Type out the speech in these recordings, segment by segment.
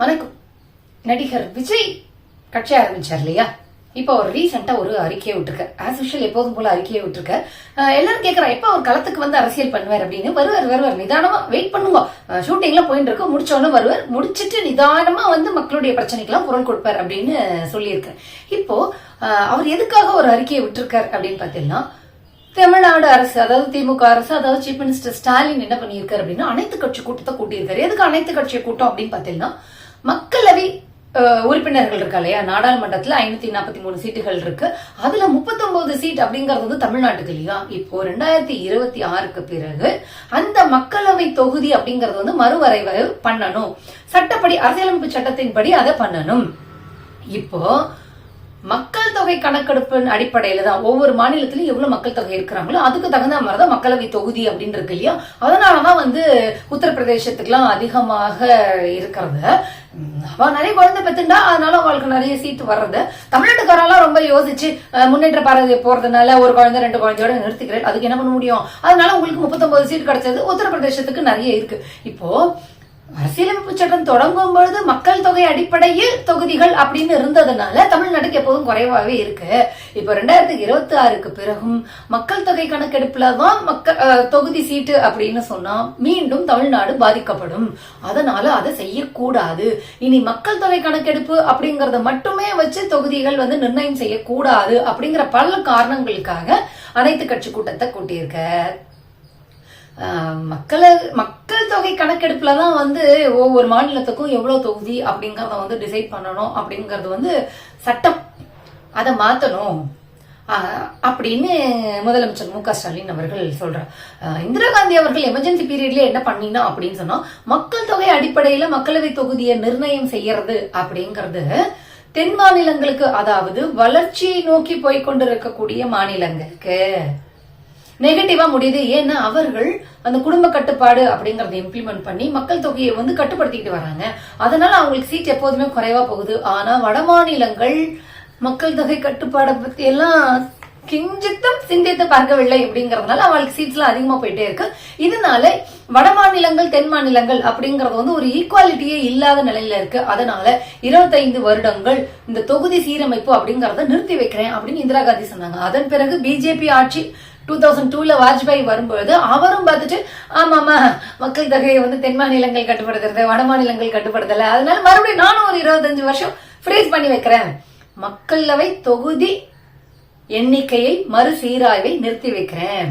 வணக்கம். நடிகர் விஜய் கட்சி ஆரம்பிச்சார் இல்லையா? இப்போ ஒரு ரீசெண்டா ஒரு அறிக்கையை விட்டுருக்க. ஆஸ் யூஷுவல் எப்போதும் போல அறிக்கையை விட்டுருக்க. எல்லாரும் கேட்கறா எப்போ அவர் களத்துக்கு வந்து அரசியல் பண்ணுவார் அப்படின்னு? வருவார் வருவார் நிதானமா வெயிட் பண்ணுவோம். ஷூட்டிங்ல போயிட்டு இருக்கு. முடிச்சோன்னு வருவார். முடிச்சிட்டு நிதானமா வந்து மக்களுடைய பிரச்சனைக்கெல்லாம் குரல் கொடுப்பார் அப்படின்னு சொல்லியிருக்கேன் இப்போ அவர் எதுக்காக ஒரு அறிக்கையை விட்டுருக்கார் அப்படின்னு பார்த்தீங்கன்னா தமிழ்நாடு அரசு அதாவது திமுக அரசு அதாவது சீஃப் மினிஸ்டர் ஸ்டாலின் என்ன பண்ணியிருக்காரு அப்படின்னா அனைத்து கட்சி கூட்டத்தை கூட்டியிருக்காரு. எதுக்கு அனைத்து கட்சி கூட்டம் அப்படின்னு பார்த்தீங்கன்னா மக்களவை உறுப்பினர்கள் இருக்கா இல்லையா? நாடாளுமன்றத்துல ஐநூத்தி நாற்பத்தி மூணு சீட்டுகள் இருக்கு. அதுல 39 சீட் அப்படிங்கறது வந்து தமிழ்நாட்டுக்கு இல்லையா? இப்போ ரெண்டாயிரத்தி இருபத்தி ஆறுக்கு பிறகு அந்த மக்களவை தொகுதி அப்படிங்கறது வந்து மறுவரைவு பண்ணணும். சட்டப்படி அரசியலமைப்பு சட்டத்தின்படி அதை பண்ணணும். இப்போ மக்கள் தொகை கணக்கெடுப்பின் அடிப்படையில தான் ஒவ்வொரு மாநிலத்திலும் எவ்வளவு மக்கள் தொகை இருக்கிறாங்களோ அதுக்கு தகுந்த மாதிரி தான் மக்களவை தொகுதி அப்படின்னு இருக்கு இல்லையா? அதனாலதான் வந்து உத்தரப்பிரதேசத்துக்குலாம் அதிகமாக இருக்கிறது. அவ நிறைய குழந்தை பெத்துண்டா அதனால அவளுக்கு நிறைய சீட்டு வர்றது. தமிழ்நாட்டுக்காரெல்லாம் ரொம்ப யோசிச்சு முன்னேற்ற பாரதி போறதுனால ஒரு குழந்தை ரெண்டு குழந்தையோட நிறுத்திக்கிறேன். அதுக்கு என்ன பண்ண முடியும்? அதனால உங்களுக்கு முப்பத்தொன்பது சீட் கிடைச்சது உத்தரப்பிரதேசத்துக்கு நிறைய இருக்கு. இப்போ அரசியலமைப்பு சட்டம் தொடங்கும் பொழுது மக்கள் தொகை அடிப்படையில் தொகுதிகள் அப்படின்னு இருந்ததுனால தமிழ்நாட்டுக்கு எப்போதும் குறைவாவே இருக்கு. இப்போ ரெண்டாயிரத்தி இருபத்தி ஆறுக்கு பிறகும் மக்கள் தொகை கணக்கெடுப்புல தான் மக்கள் தொகுதி சீட்டு அப்படின்னு சொன்னா மீண்டும் தமிழ்நாடு பாதிக்கப்படும். அதனால அதை செய்யக்கூடாது. இனி மக்கள் தொகை கணக்கெடுப்பு அப்படிங்கறத மட்டுமே வச்சு தொகுதிகள் வந்து நிர்ணயம் செய்யக்கூடாது அப்படிங்கிற பல காரணங்களுக்காக அனைத்து கட்சி கூட்டத்தை கூட்டியிருக்க மக்களை மக்கள் தொகை கணக்கெடுப்புல தான் வந்து ஒவ்வொரு மாநிலத்துக்கும் எவ்வளவு தொகுதி அப்படிங்கறத வந்து டிசைட் பண்ணணும் அப்படிங்கறது வந்து சட்டம். அதை மாத்தணும். அப்படின்னு முதலமைச்சர் மு க ஸ்டாலின் அவர்கள் சொல்றார். இந்திரா காந்தி அவர்கள் எமர்ஜென்சி பீரியட்ல என்ன பண்ணினா அப்படின்னு சொன்னா மக்கள் தொகை அடிப்படையில மக்களவை தொகுதியை நிர்ணயம் செய்யறது அப்படிங்கறது தென் மாநிலங்களுக்கு அதாவது வளர்ச்சியை நோக்கி போய்கொண்டிருக்கக்கூடிய மாநிலங்களுக்கு நெகட்டிவா முடியுது. ஏன்னா அவர்கள் அந்த குடும்ப கட்டுப்பாடு அப்படிங்கறத இம்ப்ளிமெண்ட் பண்ணி மக்கள் தொகையை வந்து கட்டுப்படுத்திக்கிட்டு வராங்க. அதனால அவங்களுக்கு சீட் எப்போதுமே குறைவா போகுது. ஆனா வட மாநிலங்கள் மக்கள் தொகை கட்டுப்பாடை பத்தி எல்லாம் கிஞ்சித்தும் சிந்தித்து பார்க்கவில்லை அப்படிங்கறதுனால அவங்களுக்கு சீட்ஸ்லாம் அதிகமா போயிட்டே இருக்கு. இதனால வட மாநிலங்கள் தென் மாநிலங்கள் அப்படிங்கறது வந்து ஒரு ஈக்குவாலிட்டியே இல்லாத நிலையில இருக்கு. அதனால இருபத்தைந்து வருடங்கள் இந்த தொகுதி சீரமைப்பு அப்படிங்கறத நிறுத்தி வைக்கிறேன் அப்படின்னு இந்திரா காந்தி சொன்னாங்க. அதன் பிறகு பிஜேபி ஆட்சி டூ தௌசண்ட் டூல வாஜ்பாய் வரும்பொழுது அவரும் பார்த்துட்டு ஆமாமா மக்கள் தொகையை வந்து தென் மாநிலங்கள் கட்டுப்படுத்துறது வட மாநிலங்கள் கட்டுப்படுத்தல. அதனால மறுபடியும் நானும் ஒரு இருபத்தஞ்சு வருஷம் ஃப்ரீஸ் பண்ணி வைக்கிறேன். மக்களவை தொகுதி எண்ணிக்கையை மறுசீராய்வை நிறுத்தி வைக்கிறேன்.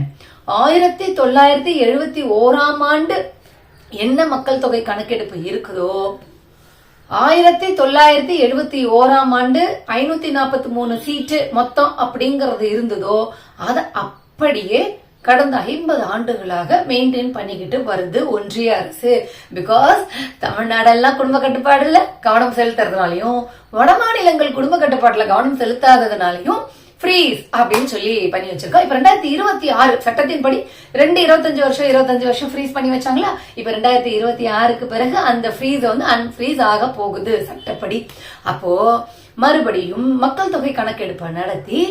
ஆயிரத்தி தொள்ளாயிரத்தி எழுபத்தி ஓராம் ஆண்டு என்ன மக்கள் தொகை கணக்கெடுப்பு இருக்குதோ ஆயிரத்தி தொள்ளாயிரத்தி எழுபத்தி ஓராம் ஆண்டு ஐநூத்தி நாற்பத்தி மூணு சீட்டு மொத்தம் அப்படிங்கறது இருந்ததோ அதை அப்படியே கடந்த ஐம்பது ஆண்டுகளாக மெயின்டைன் பண்ணிக்கிட்டு வருது ஒன்றிய அரசு. பிகாஸ் தமிழ்நாடெல்லாம் குடும்ப கட்டுப்பாடுல கவனம் செலுத்துறதுனாலையும் வட மாநிலங்கள் குடும்ப கட்டுப்பாட்டுல கவனம் செலுத்தாததுனாலையும் ஃப்ரீஸ் அப்படின்னு சொல்லி பண்ணி வச்சிருக்கோம். இப்ப ரெண்டாயிரத்தி இருபத்தி ஆறு சட்டத்தின்படி ரெண்டு இருபத்தஞ்சு வருஷம் இருபத்தஞ்சு வருஷம் ஃப்ரீஸ் பண்ணி வச்சாங்களா? இப்ப ரெண்டாயிரத்தி இருபத்தி ஆறுக்கு பிறகு அந்த ஃப்ரீஸ் வந்து அன்ஃப்ரீஸ் ஆக போகுது சட்டப்படி. அப்போ மறுபடியும் மக்கள் தொகை கணக்கெடுப்பை நடத்தி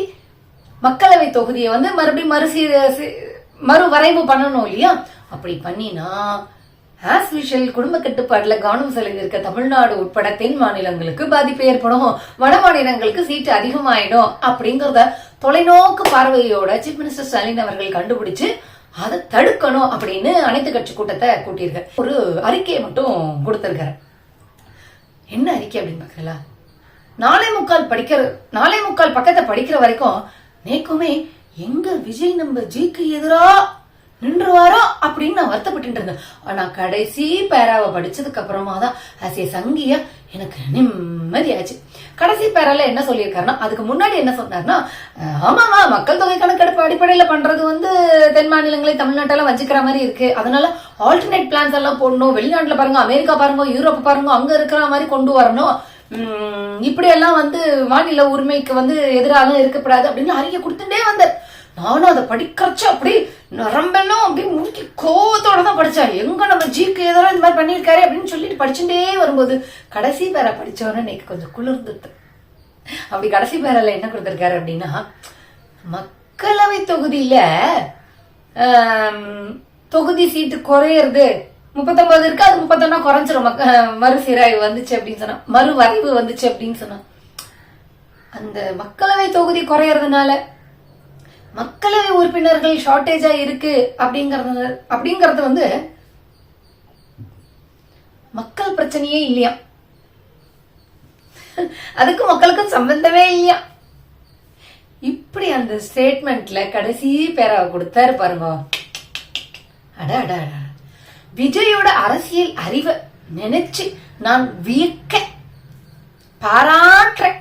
மக்களவை தொகுதியை வந்து மறுபடியும் மறுசீர மறு வரைவு பண்ணணும் இல்லையா? அப்படி பண்ணினா ஆஸ் விஷுவல் குடும்ப கட்டுப்பாடுல கவனம் செலுத்தியிருக்க தமிழ்நாடு உட்பட தென் மாநிலங்களுக்கு பாதிப்பு ஏற்படும். வட மாநிலங்களுக்கு சீட்டு அதிகமாயிடும் அப்படிங்கிறத தொலைநோக்கு பார்வையோட சீஃப் மினிஸ்டர் ஸ்டாலின் அவர்கள் கண்டுபிடிச்சு அதை தடுக்கணும் அப்படின்னு அனைத்து கட்சி கூட்டத்தை கூட்டியிருக்காரு ஒரு அறிக்கையை மட்டும் கொடுத்திருக்காரு. என்ன அறிக்கை அப்படின்னு பாக்குறீங்களா நாளை முக்கால் படிக்கிற நாளை முக்கால் பக்கத்தை படிக்கிற வரைக்கும் நேக்குமே எங்க விஜய் நம்ம ஜிக்கு எதிரா நின்றுவாரோ அப்படின்னு நான் வருத்தப்பட்டு இருந்தேன் ஆனா கடைசி பேராவை படிச்சதுக்கு அப்புறமா தான் ஆஸ் ஏ சங்கியா எனக்கு நிம்மதியாச்சு. கடைசி பேரால என்ன சொல்லியிருக்காருன்னா அதுக்கு முன்னாடி என்ன சொன்னாருன்னா ஆமாமா மக்கள் தொகை கணக்கெடுப்பு அடிப்படையில பண்றது வந்து தென் மாநிலங்களை தமிழ்நாட்டெல்லாம் வச்சுக்கிற மாதிரி இருக்கு. அதனால ஆல்டர்னேட் பிளான்ஸ் எல்லாம் போடணும். வெளிநாட்டுல பாருங்க அமெரிக்கா பாருங்க யூரோப் பாருங்க அங்க இருக்கிற மாதிரி கொண்டு வரணும். இப்படியெல்லாம் இப்படி எல்லாம் வந்து மாநில உரிமைக்கு வந்து எதிராக இருக்கக்கூடாது அப்படின்னு அறிய கொடுத்துட்டே வந்தார் நானும் அதை படிக்கிறச்ச அப்படி நரம்பெல்லாம் அப்படியே முறுக்கி கோவத்தோட தான் படிச்சேன். எங்க நம்ம ஜிக்கு எதிராக இந்த மாதிரி பண்ணியிருக்காரு அப்படின்னு சொல்லிட்டு படிச்சுட்டே வரும்போது கடைசி பேரை படிச்சவொடனே இன்னைக்கு கொஞ்சம் குளிர்ந்துட்டு. அப்படி கடைசி பேரில் என்ன கொடுத்திருக்காரு அப்படின்னா மக்களவை தொகுதியில தொகுதி சீட்டு குறையிறது. முப்பத்தொன்பது இருக்கு அது முப்பத்தொன்னா குறைஞ்சிரும். மறுசீராய்வு மறு சீராய்வு வந்துச்சு அப்படின்னு சொன்னா மறு வரைவு வந்துச்சு அப்படின்னு சொன்னா. அந்த மக்களவை தொகுதி குறையறதுனால மக்களவை உறுப்பினர்கள் ஷார்டேஜா இருக்கு அப்படிங்கறது அப்படிங்கறது வந்து மக்கள் பிரச்சனையே இல்லையா? அதுக்கும் மக்களுக்கும் சம்பந்தமே இல்லையா? இப்படி அந்த ஸ்டேட்மெண்ட்ல கடைசி பேராவை கொடுத்தாரு பாருங்க. அட அட அட. விஜயோட அரசியல் அறிவை நினைச்சு நான் வியக்க பாராட்டுறேன்.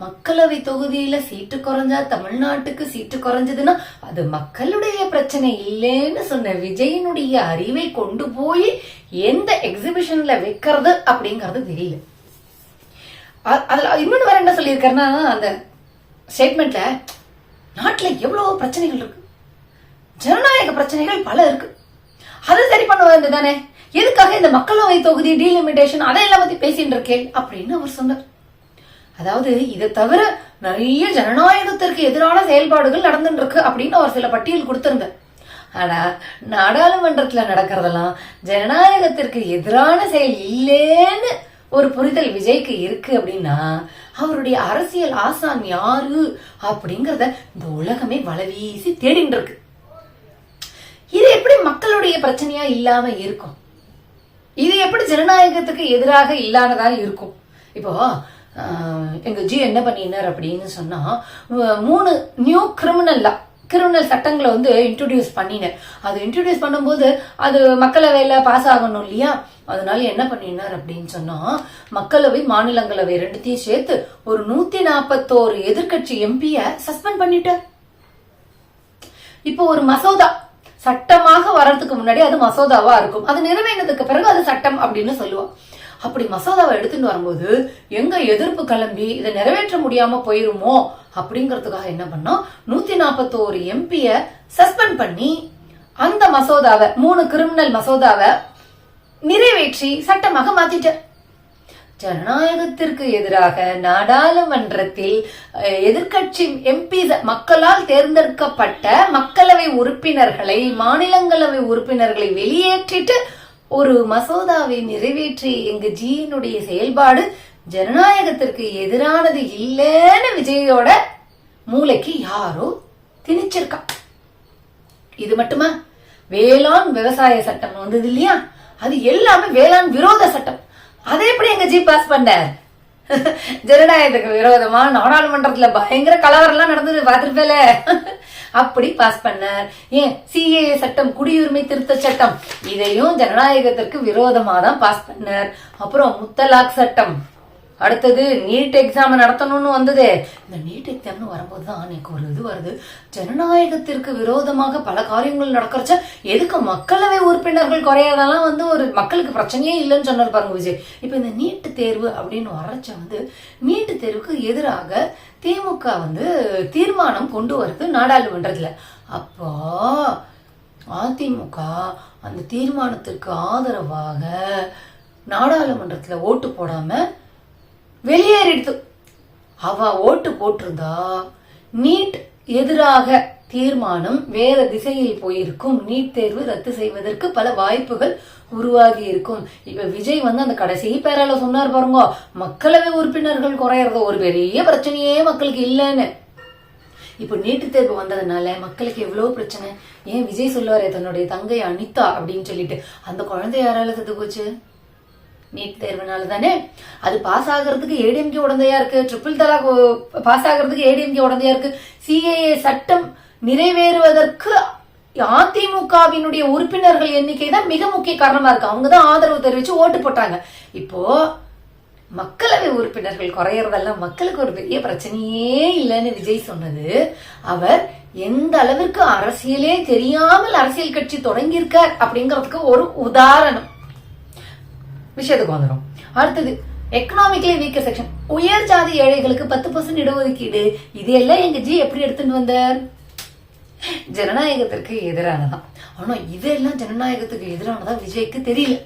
மக்களவை தொகுதியில சீட்டு குறைஞ்சா தமிழ்நாட்டுக்கு சீட்டு குறைஞ்சதுன்னா அது மக்களுடைய பிரச்சனை இல்லைன்னு சொன்ன விஜயனுடைய அறிவை கொண்டு போய் எந்த எக்ஸிபிஷன்ல வைக்கிறது அப்படிங்கறது தெரியல. அதுல இன்னொன்று வேற என்ன சொல்லியிருக்காருன்னா அந்த ஸ்டேட்மெண்ட்ல நாட்டுல எவ்வளவு பிரச்சனைகள் இருக்கு. ஜனநாயக பிரச்சனைகள் பல இருக்கு. அது சரி பண்ண தானே எதுக்காக இந்த மக்களவை தொகுதி டீலிமிட்டேஷன் அதையெல்லாம் பத்தி பேசிட்டு இருக்கேன் அப்படின்னு அவர் சொன்னார். அதாவது இதை தவிர நிறைய ஜனநாயகத்திற்கு எதிரான செயல்பாடுகள் நடந்துட்டு இருக்கு அப்படின்னு அவர் சில பட்டியல் கொடுத்திருந்தார். ஆனா நாடாளுமன்றத்துல நடக்கிறதெல்லாம் ஜனநாயகத்திற்கு எதிரான செயல் இல்லேன்னு ஒரு புரிதல் விஜய்க்கு இருக்கு அப்படின்னா அவருடைய அரசியல் ஆசான் யாரு அப்படிங்கறத இந்த உலகமே வளவீசி தேடிட்டு இருக்கு. இது எப்படி மக்களுடைய பிரச்சனையா இல்லாம இருக்கும்? இது எப்படி ஜனநாயகத்துக்கு எதிராக இல்லாததா இருக்கும்? இப்போ எங்க ஜி என்ன பண்ணினார் அப்படின்னு சொன்னா மூணு நியூ கிரிமினல் லா கிரிமினல் சட்டங்களை வந்து இன்ட்ரோடியூஸ் பண்ணினேன் அது இன்ட்ரோடியூஸ் பண்ணும்போது அது மக்களவையில பாஸ் ஆகணும் இல்லையா? அதனால என்ன பண்ணினார் அப்படின்னு சொன்னா மக்களவை மாநிலங்களவை ரெண்டுத்தையும் சேர்த்து ஒரு நூத்தி நாற்பத்தோரு எதிர்க்கட்சி எம்பிய சஸ்பெண்ட் பண்ணிட்டார். இப்போ ஒரு மசோதா சட்டமாக வர்றதுக்கு முன்னாடி அது மசோதாவா இருக்கும். அது நிறைவேறினதுக்கு பிறகு அது சட்டம் அப்படின்னு சொல்லுவோம். அப்படி மசோதாவை எடுத்துட்டு வரும்போது எங்க எதிர்ப்பு கிளம்பி இதை நிறைவேற்ற முடியாம போயிருமோ அப்படிங்கறதுக்காக என்ன பண்ணோம்? நூத்தி நாற்பத்தோரு எம்பிய சஸ்பெண்ட் பண்ணி அந்த மசோதாவை மூணு கிரிமினல் மசோதாவை நிறைவேற்றி சட்டமாக மாத்திட்டார் ஜனநாயகத்திற்கு எதிராக நாடாளுமன்றத்தில் எதிர்கட்சி எம்பி மக்களால் தேர்ந்தெடுக்கப்பட்ட மக்களவை உறுப்பினர்களை மாநிலங்களவை உறுப்பினர்களை வெளியேற்றிட்டு ஒரு மசோதாவை நிறைவேற்றி எங்க ஜியினுடைய செயல்பாடு ஜனநாயகத்திற்கு எதிரானது இல்லைன்னு விஜயோட மூளைக்கு யாரோ திணிச்சிருக்கா. இது மட்டுமா? வேளாண் விவசாய சட்டம் வந்தது இல்லையா? அது எல்லாமே வேளாண் விரோத சட்டம். அதை எப்படி எங்க ஜி பாஸ் பண்ண ஜனநாயகத்துக்கு விரோதமா நாடாளுமன்றத்துல பயங்கர கலவரம்லாம் நடந்தது பார்த்துருப்பேல? அப்படி பாஸ் பண்ணார். ஏன்? சிஏஏ சட்டம் குடியுரிமை திருத்த சட்டம். இதையும் ஜனநாயகத்திற்கு விரோதமா தான் பாஸ் பண்ணார். அப்புறம் முத்தலாக் சட்டம். அடுத்தது நீட் எக்ஸாம் நடத்தணும்னு வந்தது. இந்த நீட் எக்ஸாம்னு வரும்போது தான் எனக்கு ஒரு இது வருது. ஜனநாயகத்திற்கு விரோதமாக பல காரியங்கள் நடக்கிறச்ச எதுக்கு மக்களவை உறுப்பினர்கள் குறையாதெல்லாம் வந்து ஒரு மக்களுக்கு பிரச்சனையே இல்லைன்னு சொன்னார் பாருங்க விஜய். இப்போ இந்த நீட்டு தேர்வு அப்படின்னு வரச்ச வந்து நீட்டு தேர்வுக்கு எதிராக திமுக வந்து தீர்மானம் கொண்டு வருது நாடாளுமன்றத்தில். அப்போ அதிமுக அந்த தீர்மானத்திற்கு ஆதரவாக நாடாளுமன்றத்தில் ஓட்டு போடாமல் வெளியேறிடுது. அவ ஓட்டு போட்டிருந்தா நீட் எதிராக தீர்மானம் வேற திசையில் போயிருக்கும். நீட் தேர்வு ரத்து செய்வதற்கு பல வாய்ப்புகள் உருவாகி இருக்கும். இப்ப விஜய் வந்து அந்த கடைசி பேரால சொன்னார் பாருங்க மக்களவை உறுப்பினர்கள் குறையறது ஒரு பெரிய பிரச்சனையே மக்களுக்கு இல்லைன்னு. இப்போ நீட்டு தேர்வு வந்ததுனால மக்களுக்கு எவ்வளவு பிரச்சனை? ஏன் விஜய் சொல்லுவாரே தன்னுடைய தங்கை அனிதா அப்படின்னு சொல்லிட்டு. அந்த குழந்தை யாரால செத்து போச்சு? நீட் தேர்வுனால தானே அது பாஸ் ஆகிறதுக்கு ஏடிஎம்கே உடந்தையா இருக்கு. ட்ரிபிள் தலாக் பாஸ் ஆகிறதுக்கு ஏடிஎம்கே உடந்தையா இருக்கு. சிஏஏ சட்டம் நிறைவேறுவதற்கு அதிமுகவினுடைய உறுப்பினர்கள் எண்ணிக்கை தான் மிக முக்கிய காரணமா இருக்கு. அவங்க தான் ஆதரவு தெரிவிச்சு ஓட்டு போட்டாங்க. இப்போ மக்களவை உறுப்பினர்கள் குறையறதெல்லாம் மக்களுக்கு ஒரு பெரிய பிரச்சனையே இல்லைன்னு விஜய் சொன்னது. அவர் எந்த அளவிற்கு அரசியலே தெரியாமல் அரசியல் கட்சி தொடங்கியிருக்கார் அப்படிங்கிறதுக்கு ஒரு உதாரணம். விஷயத்துக்கு வந்துடும் அடுத்தது எக்கனாமிக்கலி வீக்கர் செக்ஷன் உயர் ஜாதி ஏழைகளுக்கு பத்து பர்சன்ட் இடஒதுக்கீடு. இதெல்லாம் எங்க ஜி எப்படி எடுத்துட்டு வந்தார்? ஜனநாயகத்திற்கு எதிரானதான் ஆனா இதெல்லாம் ஜனநாயகத்துக்கு எதிரானதா விஜய்க்கு தெரியல.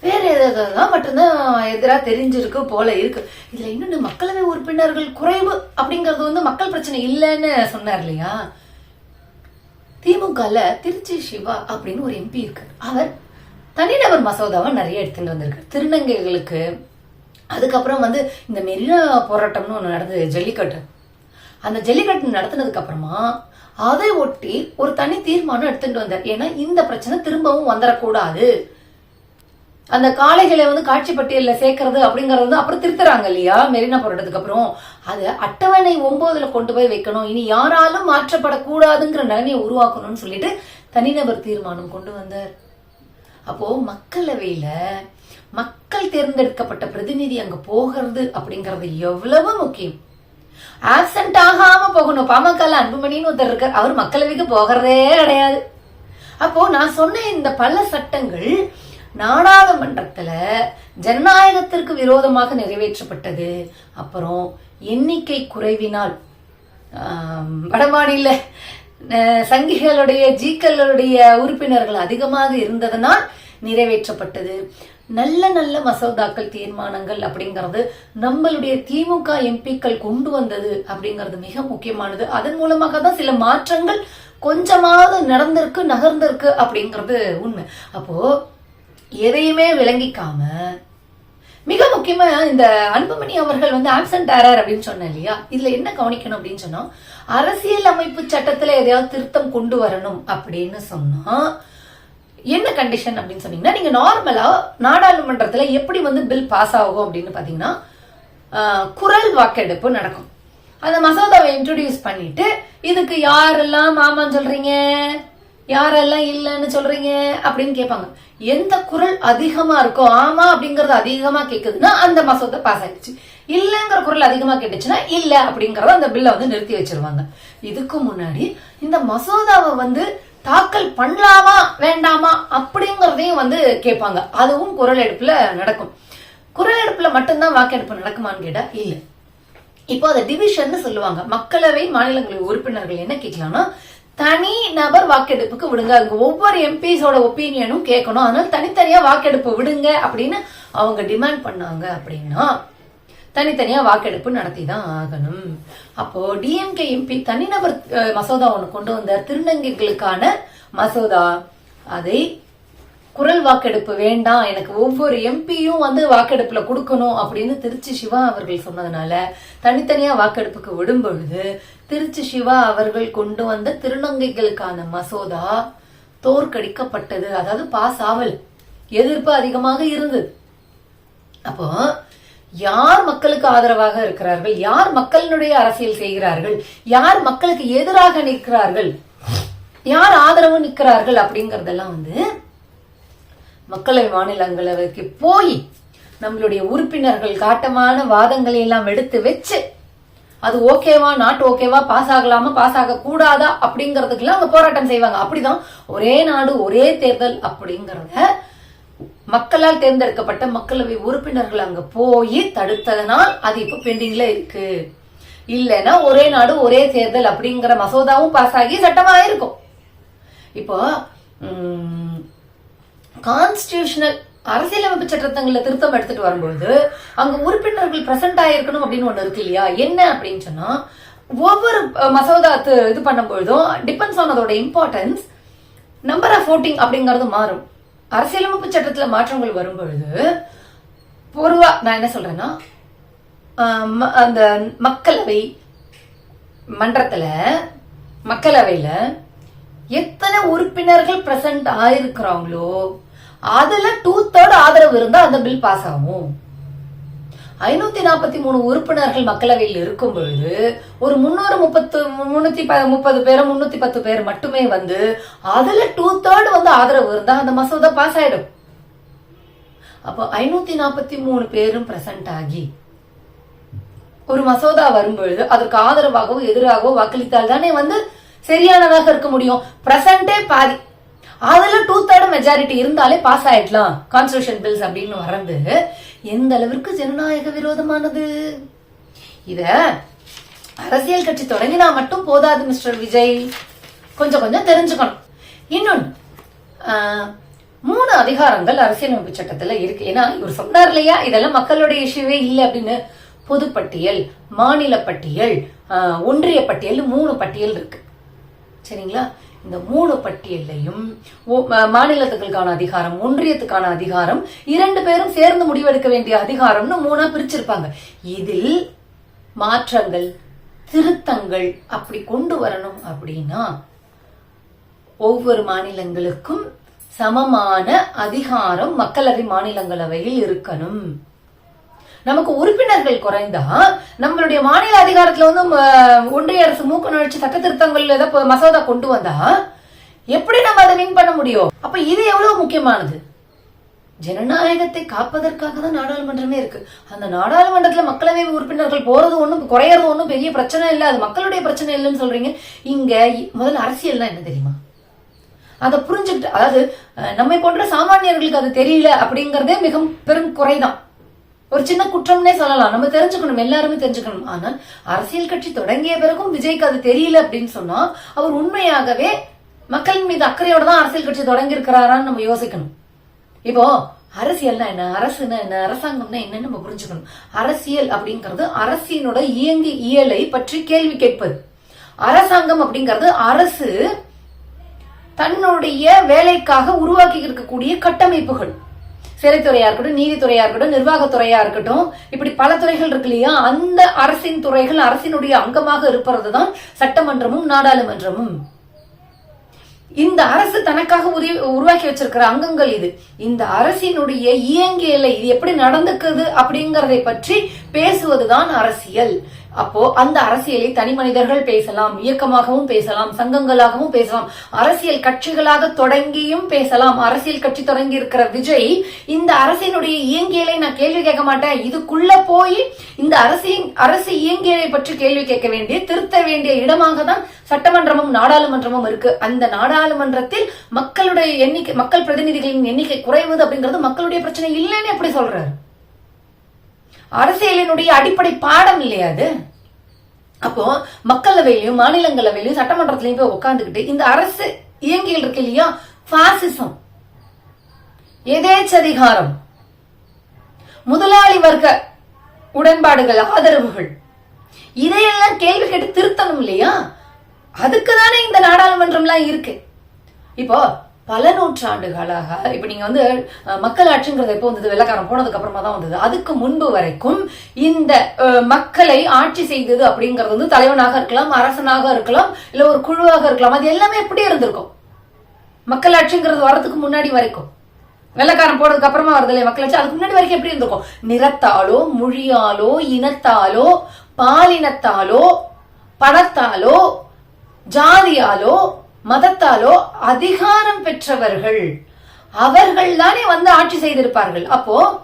வேற ஏதாவது மட்டும்தான் எதிரா தெரிஞ்சிருக்கு போல இருக்கு. இதுல இன்னொன்னு மக்களவை உறுப்பினர்கள் குறைவு அப்படிங்கறது வந்து மக்கள் பிரச்சனை இல்லைன்னு சொன்னார் இல்லையா? திமுகல திருச்சி சிவா அப்படின்னு ஒரு எம்பி இருக்கு. அவர் தனிநபர் மசோதாவை நிறைய எடுத்துட்டு வந்திருக்கு. திருநங்கைகளுக்கு அதுக்கப்புறம் வந்து இந்த மெரினா போராட்டம்னு ஒன்று நடந்தது ஜல்லிக்கட்டு. அந்த ஜல்லிக்கட்டு நடத்தினதுக்கு அப்புறமா அதை ஒட்டி ஒரு தனி தீர்மானம் எடுத்துட்டு வந்தார். ஏன்னா இந்த பிரச்சனை திரும்பவும் வந்துடக்கூடாது அந்த காளைகளை வந்து காட்சி பட்டியலில் சேர்க்கறது அப்படிங்கறது வந்து அப்புறம் திருத்துறாங்க இல்லையா? மெரினா போராட்டத்துக்கு அப்புறம். அதை அட்டவணை ஒன்பதுல கொண்டு போய் வைக்கணும். இனி யாராலும் மாற்றப்படக்கூடாதுங்கிற நிலைமையை உருவாக்கணும்னு சொல்லிட்டு தனிநபர் தீர்மானம் கொண்டு வந்தார். அப்போ மக்களவையில மக்கள் தேர்ந்தெடுக்கப்பட்ட பிரதிநிதி அங்க போகிறது அப்படிங்கறது எவ்வளவு முக்கியம். ஆப்சென்ட் ஆகாம போகணும். பாமகல அன்புமணின்னு ஒருத்தர் இருக்கார். அவர் மக்களவைக்கு போகிறதே கிடையாது. அப்போ நான் சொன்ன இந்த பல சட்டங்கள் நாடாளுமன்றத்துல ஜனநாயகத்திற்கு விரோதமாக நிறைவேற்றப்பட்டது. அப்புறம் எண்ணிக்கை குறைவினால் வடமாநில சங்கிகளுடைய ஜீக்களுடைய உறுப்பினர்கள் அதிகமாக இருந்ததனால் நிறைவேற்றப்பட்டது. நல்ல நல்ல மசோதாக்கள் தீர்மானங்கள் அப்படிங்கிறது நம்மளுடைய திமுக எம்பிக்கள் கொண்டு வந்தது அப்படிங்கிறது மிக முக்கியமானது. அதன் மூலமாக தான் சில மாற்றங்கள் கொஞ்சமாவது நடந்திருக்கு நகர்ந்திருக்கு அப்படிங்கிறது உண்மை. அப்போ எதையுமே விளங்கிக்காம மிக முக்கியமா இந்த அன்புமணி அவர்கள் வந்து ஆப்சன்ட் ஆறார் அப்படின்னு சொன்னேன் இல்லையா? இதுல என்ன கவனிக்கணும் அப்படின்னு சொன்னா அரசியல் அமைப்பு சட்டத்துல எதையாவது திருத்தம் கொண்டு வரணும் அப்படின்னு சொன்னா என்ன கண்டிஷன் அப்படின்னு சொன்னீங்கன்னா நீங்க நார்மலா நாடாளுமன்றத்துல எப்படி வந்து பில் பாஸ் ஆகும் அப்படின்னு பாத்தீங்கன்னா குரல் வாக்கெடுப்பு நடக்கும். அந்த மசோதாவை இன்ட்ரோடியூஸ் பண்ணிட்டு இதுக்கு யாரெல்லாம் ஆமான்னு சொல்றீங்க? யாரெல்லாம் இல்லைன்னு சொல்றீங்க அப்படின்னு கேட்பாங்க. எந்த குரல் அதிகமா இருக்கோ ஆமா அப்படிங்கறது அதிகமா கேக்குதுன்னா அந்த மசோதா பாஸ் ஆயிடுச்சு. இல்லங்கிற குரல் அதிகமா கேட்டுச்சுன்னா இல்ல அப்படிங்கறத அந்த பில்ல வந்து நிறுத்தி வச்சிருவாங்க. இதுக்கு முன்னாடி இந்த மசோதாவை வந்து தாக்கல் பண்ணலாமா வேண்டாமா அப்படிங்கறதையும் வந்து கேட்பாங்க. அதுவும் குரல் எடுப்புல நடக்கும். குரல் எடுப்புல மட்டும்தான் வாக்கெடுப்பு நடக்குமான்னு கேட்டா இல்ல. இப்போ அதை டிவிஷன் சொல்லுவாங்க. மக்களவை மாநிலங்களின் உறுப்பினர்கள் என்ன கேட்கலாம்னா தனி நபர் வாக்கெடுப்புக்கு விடுங்க. அங்க ஒவ்வொரு எம்பிஸோட ஒப்பீனியனும் கேட்கணும். அதனால தனித்தனியா வாக்கெடுப்பு விடுங்க அப்படின்னு அவங்க டிமாண்ட் பண்ணாங்க அப்படின்னா தனித்தனியா வாக்கெடுப்பு நடத்தி தான் ஆகணும். அப்போ டிஎம்கே எம்பி தனிநபர் மசோதா ஒன்று கொண்டு வந்த திருநங்கைகளுக்கான மசோதா. அதை குரல் வாக்கெடுப்பு வேண்டாம். எனக்கு ஒவ்வொரு எம்பியும் வந்து வாக்கெடுப்புல கொடுக்கணும் அப்படின்னு திருச்சி சிவா அவர்கள் சொன்னதுனால தனித்தனியா வாக்கெடுப்புக்கு விடும் பொழுது திருச்சி சிவா அவர்கள் கொண்டு வந்த திருநங்கைகளுக்கான மசோதா தோற்கடிக்கப்பட்டது. அதாவது பாஸ் ஆவல் எதிர்ப்பு அதிகமாக இருந்தது. அப்போ யார் மக்களுக்கு ஆதரவாக இருக்கிறார்கள்? யார் மக்களினுடைய அரசியல் செய்கிறார்கள்? யார் மக்களுக்கு எதிராக நிற்கிறார்கள்? யார் ஆதரவு நிற்கிறார்கள்? அப்படிங்கறதெல்லாம் வந்து மக்களவை மாநிலங்களவைக்கு போய் நம்மளுடைய உறுப்பினர்கள் காட்டமான வாதங்களை எல்லாம் எடுத்து வச்சு அது ஓகேவா நாட் ஓகேவா பாஸ் ஆகலாமா பாஸ் ஆக கூடாதா அப்படிங்கறதுக்குலாம் அவங்க போராட்டம் செய்வாங்க. அப்படிதான் ஒரே நாடு ஒரே தேர்தல் அப்படிங்கறத மக்களால் தேர்ந்தெடுக்கப்பட்ட மக்களவை உறுப்பினர்கள் அங்க போய் தடுத்ததனால் அது இப்ப பெண்டிங்ல இருக்கு. இல்லைன்னா ஒரே நாடு ஒரே தேர்தல் அப்படிங்கிற மசோதாவும் பாஸ் ஆகி சட்டமா இருக்கும். இப்போ கான்ஸ்டியூஷனல் அரசியலமைப்பு சட்டத்தங்கள திருத்தம் எடுத்துட்டு வரும்பொழுது அங்க உறுப்பினர்கள் பிரசன்ட் ஆயிருக்கணும் அப்படின்னு ஒண்ணு இருக்கு இல்லையா? என்ன அப்படின்னு சொன்னா ஒவ்வொரு மசோதா இது பண்ணும்பொழுதும் டிபெண்ட்ஸ் ஆன் அதோட இம்பார்ட்டன்ஸ் நம்பர் ஆஃப் ஓட்டிங் அப்படிங்கறது மாறும். அரசியலமைப்பு சட்டத்துல மாற்றங்கள் வரும்பொழுது பொதுவா நான் என்ன சொல்றேன்னா ம- அந்த மக்களவை மன்றத்துல மக்களவையில எத்தனை உறுப்பினர்கள் பிரசன்ட் ஆயிருக்கிறாங்களோ அதுல டூ தேர்ட் ஆதரவு இருந்தா அந்த பில் பாஸ் ஆகும். ஐநூத்தி நாற்பத்தி மூணு உறுப்பினர்கள் மக்களவையில் இருக்கும் பொழுது ஒரு முன்னூறு முப்பத்து முன்னூத்தி ப- முப்பது பேர் முன்னூத்தி பத்து பேர் மட்டுமே வந்து அதுல டூ தேர்ட் வந்து ஆதரவு இருந்தா அந்த மசோதா பாஸ் ஆயிடும். அப்போ ஐநூத்தி நாற்பத்தி மூணு பேரும் பிரசன்ட் ஆகி ஒரு மசோதா வரும்பொழுது அதற்கு ஆதரவாகவோ எதிராகவோ வாக்களித்தால் தானே வந்து சரியானதாக இருக்க முடியும். பிரசன்டே பாதி. அதுல டூ தேர்ட் மெஜாரிட்டி இருந்தாலே பாஸ் ஆயிடலாம். கான்ஸ்டியூஷன் பில்ஸ் அப்படின்னு வர்றது எந்த அளவிற்கு ஜனநாயக விரோதமானது? இத அரசியல் கட்சி தொடங்கினா மட்டும் போதாது மிஸ்டர் விஜய். கொஞ்சம் கொஞ்சம் தெரிஞ்சுக்கணும். இன்னொன்னு மூணு அதிகாரங்கள் அரசியலமைப்பு சட்டத்துல இருக்கு. ஏன்னா இவர் சொன்னார் இல்லையா? இதெல்லாம் மக்களுடைய இஷ்யூவே இல்லை அப்படின்னு. பொதுப்பட்டியல் மாநில பட்டியல் ஒன்றிய பட்டியல் மூணு பட்டியல் இருக்கு. சரிங்களா? இந்த மூணு பட்டியலையும் ஒ- மாநிலத்துகளுக்கான அதிகாரம் ஒன்றியத்துக்கான அதிகாரம் இரண்டு பேரும் சேர்ந்து முடிவெடுக்க வேண்டிய அதிகாரம்னு மூணா பிரிச்சிருப்பாங்க. இதில் மாற்றங்கள் திருத்தங்கள் அப்படி கொண்டு வரணும் அப்படின்னா ஒவ்வொரு மாநிலங்களுக்கும் சமமான அதிகாரம் மக்களவை மாநிலங்களவையில் இருக்கணும். நமக்கு உறுப்பினர்கள் குறைந்தா நம்மளுடைய மாநில அதிகாரத்துல வந்து ம, ஒன்றிய அரசு மூக்க நுழைச்சி சட்ட திருத்தங்கள் ஏதாவது மசோதா கொண்டு வந்தா எப்படி நம்ம அதை வின் பண்ண முடியும்? அப்ப இது எவ்வளவு முக்கியமானது? ஜனநாயகத்தை காப்பதற்காக தான் நாடாளுமன்றமே இருக்கு. அந்த நாடாளுமன்றத்துல மக்களவை உறுப்பினர்கள் போறது ஒண்ணும் குறையறது ஒண்ணும் பெரிய பிரச்சனை இல்ல. அது மக்களுடைய பிரச்சனை இல்லைன்னு சொல்றீங்க. இங்க இ- முதல்ல அரசியல்னா என்ன தெரியுமா? அதை புரிஞ்சுக்கிட்டு அதாவது நம்மை போன்ற சாமானியர்களுக்கு அது தெரியல அப்படிங்கறதே மிக பெரும் குறைதான். ஒரு சின்ன குற்றம்னே சொல்லலாம். நம்ம தெரிஞ்சுக்கணும் எல்லாருமே தெரிஞ்சுக்கணும். ஆனால் அரசியல் கட்சி தொடங்கிய பிறகும் விஜய்க்கு அது தெரியல அப்படின்னு சொன்னா அவர் உண்மையாகவே மக்களின் மீது அக்கறையோட தான் அரசியல் கட்சி தொடங்கி இருக்கிறாரான்னு நம்ம யோசிக்கணும். இப்போ அரசியல்னா என்ன? அரசுனா என்ன? அரசாங்கம்னா என்னன்னு நம்ம புரிஞ்சுக்கணும். அரசியல் அப்படிங்கிறது அரசியனோட இயங்கு இயலை பற்றி கேள்வி கேட்பது. அரசாங்கம் அப்படிங்கிறது அரசு தன்னுடைய வேலைக்காக உருவாக்கி இருக்கக்கூடிய கட்டமைப்புகள். சிறைத்துறையா இருக்கட்டும் நீதித்துறையா இருக்கட்டும் நிர்வாகத்துறையா இருக்கட்டும் இப்படி பல துறைகள் இருக்கு இல்லையா? அந்த அரசின் துறைகள் அரசினுடைய அங்கமாக இருப்பதுதான் சட்டமன்றமும் நாடாளுமன்றமும். இந்த அரசு தனக்காக உரி- உருவாக்கி வச்சிருக்கிற அங்கங்கள் இது. இந்த அரசினுடைய இயங்கியலை இது எப்படி நடந்துக்குது அப்படிங்கறதை பற்றி பேசுவதுதான் அரசியல். அப்போ அந்த அரசியலை தனி மனிதர்கள் பேசலாம் இயக்கமாகவும் பேசலாம் சங்கங்களாகவும் பேசலாம் அரசியல் கட்சிகளாக தொடங்கியும் பேசலாம். அரசியல் கட்சி தொடங்கி இருக்கிற விஜய் இந்த அரசினுடைய இயங்கியலை நான் கேள்வி கேட்க மாட்டேன். இதுக்குள்ள போய் இந்த அரசியல் அரசு இயங்கியலை பற்றி கேள்வி கேட்க வேண்டிய திருத்த வேண்டிய இடமாக தான் சட்டமன்றமும் நாடாளுமன்றமும் இருக்கு. அந்த நாடாளுமன்றத்தில் மக்களுடைய எண்ணிக்கை மக்கள் பிரதிநிதிகளின் எண்ணிக்கை குறைவது அப்படிங்கிறது மக்களுடைய பிரச்சனை இல்லைன்னு எப்படி சொல்றாரு? அரசியலினுடைய அடிப்படை பாடம் இல்லையா அது? அப்போ மக்களவையிலையும் மாநிலங்களவையிலையும் சட்டமன்றத்திலையும் போய் உட்காந்துக்கிட்டு இந்த அரசு இயங்கியல் இருக்கு இல்லையா? பாசிசம் எதேச்சதிகாரம். முதலாளி வர்க்க உடன்பாடுகள் ஆதரவுகள். இதையெல்லாம் கேள்வி கேட்டு திருத்தணும் இல்லையா? அதுக்கு தானே இந்த நாடாளுமன்றம்லாம் இருக்கு. இப்போ பல நூற்றாண்டுகளாக இப்போ நீங்கள் வந்து மக்களாட்சிங்கிறது மக்கள் ஆட்சிங்கிறது எப்போ வந்தது? வெள்ளக்காரன் போனதுக்கு அப்புறமா தான் வந்தது. அதுக்கு முன்பு வரைக்கும் இந்த மக்களை ஆட்சி செய்தது அப்படிங்கிறது வந்து தலைவனாக இருக்கலாம் அரசனாக இருக்கலாம் இல்லை ஒரு குழுவாக இருக்கலாம். அது எல்லாமே எப்படி இருந்திருக்கும். மக்களாட்சிங்கிறது வரதுக்கு முன்னாடி வரைக்கும். வெள்ளக்காரன் போனதுக்கு அப்புறமா வருது இல்லையா மக்களாட்சி? அதுக்கு முன்னாடி வரைக்கும் எப்படி இருந்திருக்கும்? நிறத்தாலோ மொழியாலோ இனத்தாலோ பாலினத்தாலோ பணத்தாலோ ஜாதியாலோ மதத்தாலோ அதிகாரம் பெற்றவர்கள். அவர்கள் தானே வந்து ஆட்சி செய்திருப்பார்கள். அப்போ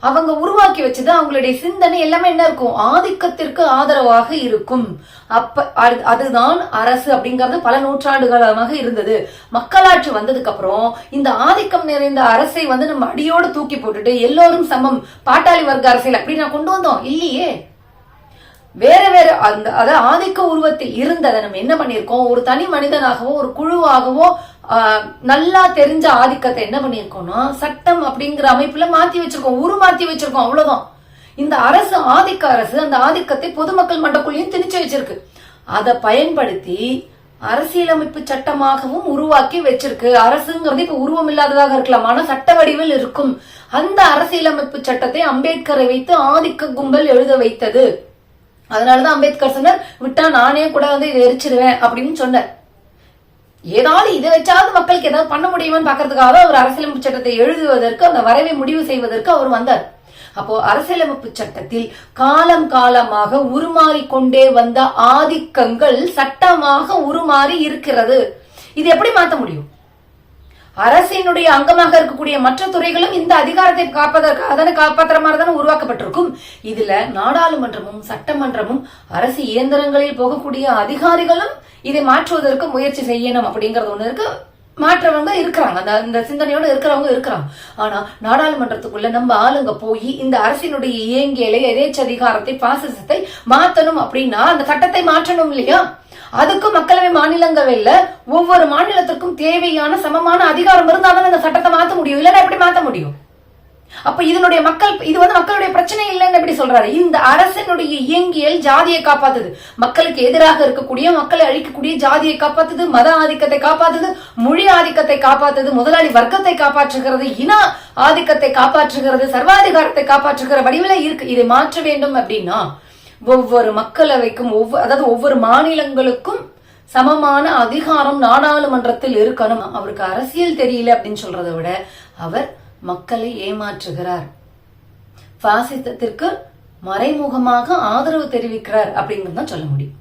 அவங்க உருவாக்கி வச்சது அவங்களுடைய சிந்தனை எல்லாமே என்ன இருக்கும்? ஆதிக்கத்திற்கு ஆதரவாக இருக்கும். அப்ப அது- அதுதான் அரசு அப்படிங்கறது பல நூற்றாண்டுகளாக இருந்தது. மக்களாட்சி வந்ததுக்கு அப்புறம் இந்த ஆதிக்கம் நிறைந்த அரசை வந்து நம்ம அடியோடு தூக்கி போட்டுட்டு எல்லோரும் சமம் பாட்டாளி வர்க்க அரசியல் அப்படி நான் கொண்டு வந்தோம். இல்லையே. வேற வேற அந்த அதாவது ஆதிக்க உருவத்தில் இருந்ததை நம்ம என்ன பண்ணியிருக்கோம்? ஒரு தனி மனிதனாகவோ ஒரு குழுவாகவோ நல்லா தெரிஞ்ச ஆதிக்கத்தை என்ன பண்ணியிருக்கோம்னா சட்டம் அப்படிங்கிற அமைப்புல மாத்தி வச்சிருக்கோம். உருமாத்தி வச்சிருக்கோம். அவ்வளவுதான். இந்த அரசு ஆதிக்க அரசு அந்த ஆதிக்கத்தை பொதுமக்கள் மன்றக்குள்ளேயும் திணிச்சு வச்சிருக்கு. அதை பயன்படுத்தி அரசியலமைப்பு சட்டமாகவும் உருவாக்கி வச்சிருக்கு. அரசுங்கிறது இப்ப உருவம் இல்லாததாக இருக்கலாம். ஆனா சட்ட வடிவில் இருக்கும். அந்த அரசியலமைப்பு சட்டத்தை அம்பேத்கரை வைத்து ஆதிக்க கும்பல் எழுத வைத்தது. அதனாலதான் அம்பேத்கர் சொன்னார் விட்டா நானே கூட வந்து இதை எரிச்சிருவேன் அப்படின்னு சொன்னார். ஏதாவது இதை வச்சாவது மக்களுக்கு ஏதாவது பண்ண முடியுமான்னு பாக்குறதுக்காக தான் அவர் அரசியலமைப்பு சட்டத்தை எழுதுவதற்கு அந்த வரைவை முடிவு செய்வதற்கு அவர் வந்தார். அப்போ அரசியலமைப்பு சட்டத்தில் காலம் காலமாக உருமாறி கொண்டே வந்த ஆதிக்கங்கள் சட்டமாக உருமாறி இருக்கிறது. இது எப்படி மாத்த முடியும்? அரசினுடைய அங்கமாக இருக்கக்கூடிய மற்ற துறைகளும் இந்த அதிகாரத்தை காப்பதற்கு அதனை காப்பாற்றுற மாதிரி தானே உருவாக்கப்பட்டிருக்கும். இதுல நாடாளுமன்றமும் சட்டமன்றமும் அரசு இயந்திரங்களில் போகக்கூடிய அதிகாரிகளும் இதை மாற்றுவதற்கு முயற்சி செய்யணும் அப்படிங்கறது ஒண்ணு இருக்கு. மாற்றவங்க இருக்கிறாங்க. அந்த இந்த சிந்தனையோட இருக்கிறவங்க இருக்கிறாங்க. ஆனா நாடாளுமன்றத்துக்குள்ள நம்ம ஆளுங்க போய் இந்த அரசினுடைய இயங்கியலை எதேச்ச அதிகாரத்தை பாசிசத்தை மாத்தணும் அப்படின்னா அந்த சட்டத்தை மாற்றணும் இல்லையா? அதுக்கு மக்களவை மாநிலங்களவையில ஒவ்வொரு மாநிலத்திற்கும் தேவையான சமமான அதிகாரம் இருந்தாதான் அந்த சட்டத்தை மாத்த முடியும். இல்லைன்னா எப்படி மாத்த முடியும்? அப்ப இதனுடைய மக்கள் இது வந்து மக்களுடைய பிரச்சனை இல்லைன்னு எப்படி சொல்றாரு? இந்த அரசனுடைய இயங்கியல் ஜாதியை காப்பாத்துது. மக்களுக்கு எதிராக இருக்கக்கூடிய மக்களை அழிக்கக்கூடிய ஜாதியை காப்பாத்துது மத ஆதிக்கத்தை காப்பாத்துது மொழி ஆதிக்கத்தை காப்பாத்துது முதலாளி வர்க்கத்தை காப்பாற்றுகிறது இன ஆதிக்கத்தை காப்பாற்றுகிறது சர்வாதிகாரத்தை காப்பாற்றுகிற வடிவில இருக்கு. இதை மாற்ற வேண்டும் அப்படின்னா ஒவ்வொரு மக்களவைக்கும் ஒவ்வொரு அதாவது ஒவ்வொரு மாநிலங்களுக்கும் சமமான அதிகாரம் நாடாளுமன்றத்தில் இருக்கணும். அவருக்கு அரசியல் தெரியல அப்படின்னு சொல்றதை விட அவர் மக்களை ஏமாற்றுகிறார். பாசிசத்திற்கு மறைமுகமாக ஆதரவு தெரிவிக்கிறார் அப்படிங்கிறது தான் சொல்ல முடியும்.